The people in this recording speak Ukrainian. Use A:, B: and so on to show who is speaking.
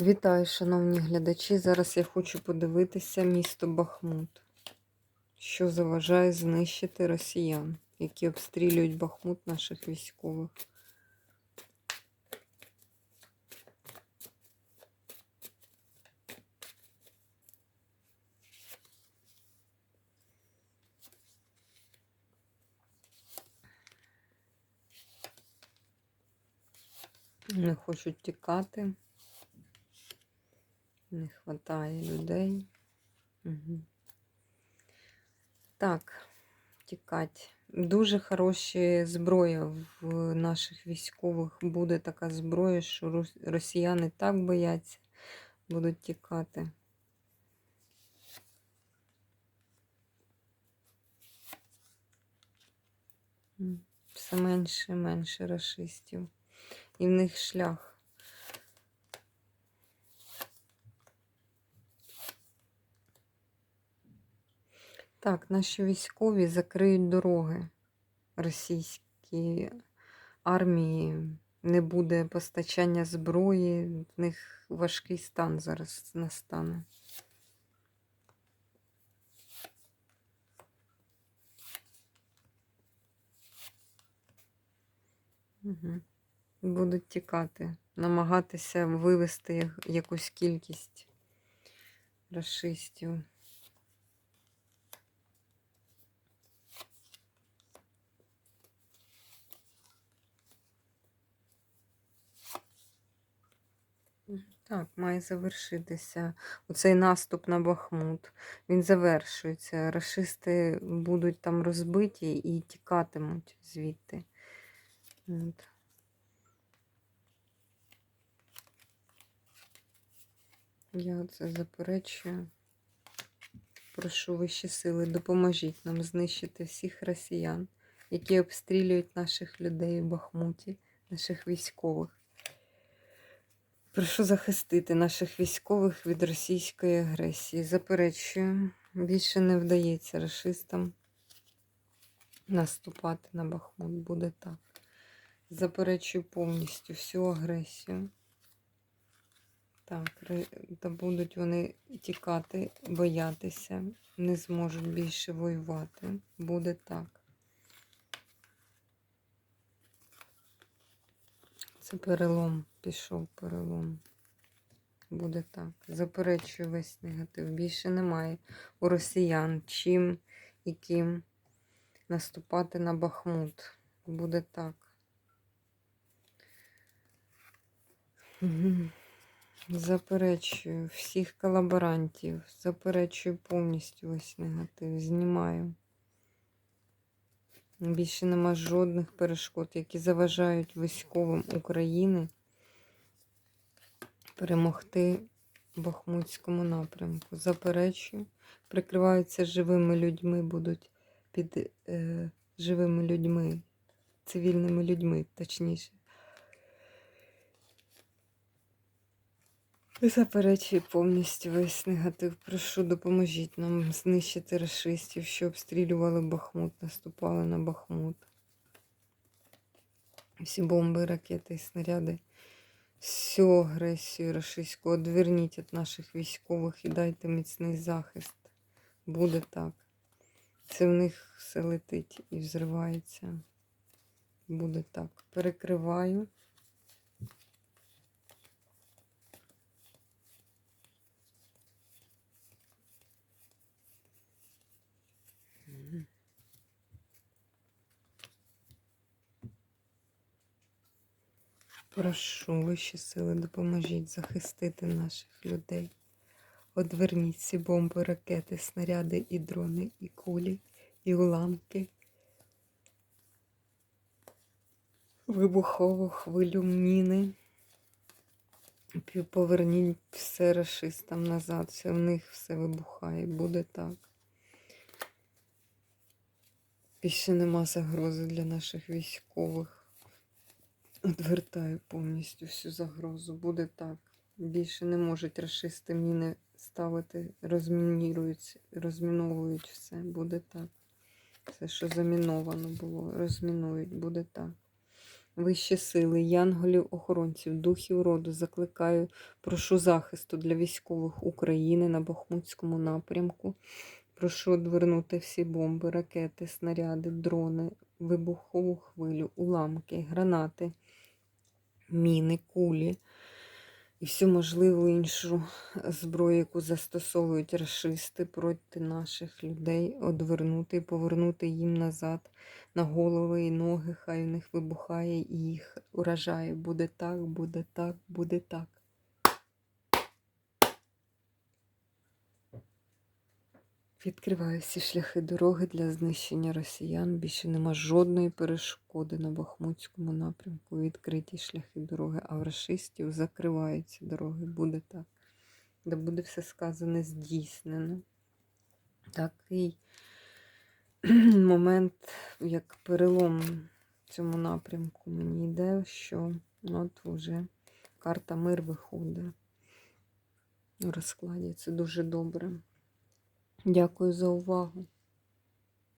A: Вітаю, шановні глядачі. Зараз я хочу подивитися місто Бахмут, що заважає знищити росіян, які обстрілюють Бахмут наших військових. Не хочуть тікати. Не вистачає людей. Угу. Так, тікати. Дуже хороші зброя в наших військових буде така зброя, що росіяни так бояться, будуть тікати. Все менше і менше расистів. І в них шлях. Так, наші військові закриють дороги російській армії. Не буде постачання зброї, в них важкий стан зараз настане. Угу. Будуть тікати, намагатися вивести якусь кількість расистів. Так, має завершитися оцей наступ на Бахмут. Він завершується. Рашисти будуть там розбиті і тікатимуть звідти. От. Я це заперечую. Прошу вищі сили, допоможіть нам знищити всіх росіян, які обстрілюють наших людей у Бахмуті, наших військових. Прошу захистити наших військових від російської агресії. Заперечую, більше не вдається расистам наступати на Бахмут. Буде так. Заперечую повністю всю агресію. Так, та будуть вони тікати, боятися, не зможуть більше воювати. Буде так. Це перелом, пішов перелом. Буде так. Заперечую весь негатив. Більше немає у росіян чим і ким наступати на Бахмут. Буде так. Заперечую всіх колаборантів. Заперечую повністю весь негатив. Знімаю. Більше нема жодних перешкод, які заважають військовим України перемогти Бахмутському напрямку. Заперечую, прикриваються живими людьми, будуть під е, живими людьми, цивільними людьми, точніше. Заперечую повністю весь негатив. Прошу, допоможіть нам знищити расистів, що обстрілювали Бахмут, наступали на Бахмут. Всі бомби, ракети і снаряди. Всю агресію рашистську одверніть від наших військових і дайте міцний захист. Буде так. Це в них все летить і взривається. Буде так. Перекриваю. Прошу вищі сили, допоможіть захистити наших людей. Одверніть ці бомби, ракети, снаряди і дрони, і кулі, і уламки. Вибухову хвилю міни. Поверніть все расистам назад, все в них все вибухає. Буде так. Більше нема загрози для наших військових. Одвертаю повністю всю загрозу. Буде так. Більше не можуть расисти міни ставити, розмінірують, розміновують все. Буде так. Все, що заміновано було, розмінують, буде так. Вищі сили, янголів, охоронців, духів роду закликаю, прошу захисту для військових України на Бахмутському напрямку. Прошу одвернути всі бомби, ракети, снаряди, дрони, вибухову хвилю, уламки, гранати, міни, кулі і всю можливу іншу зброю, яку застосовують рашисти проти наших людей, одвернути і повернути їм назад на голови і ноги, хай у них вибухає і їх уражає. Буде так, буде так, буде так. Відкриваю всі шляхи дороги для знищення росіян. Більше нема жодної перешкоди на Бахмутському напрямку. Відкриті шляхи дороги, а в рашистів закриваються дороги. Буде так. Де буде все сказане здійснено. Такий момент, як перелом в цьому напрямку мені йде, що от вже карта мир виходить у розкладі. Це дуже добре. Дякую за увагу.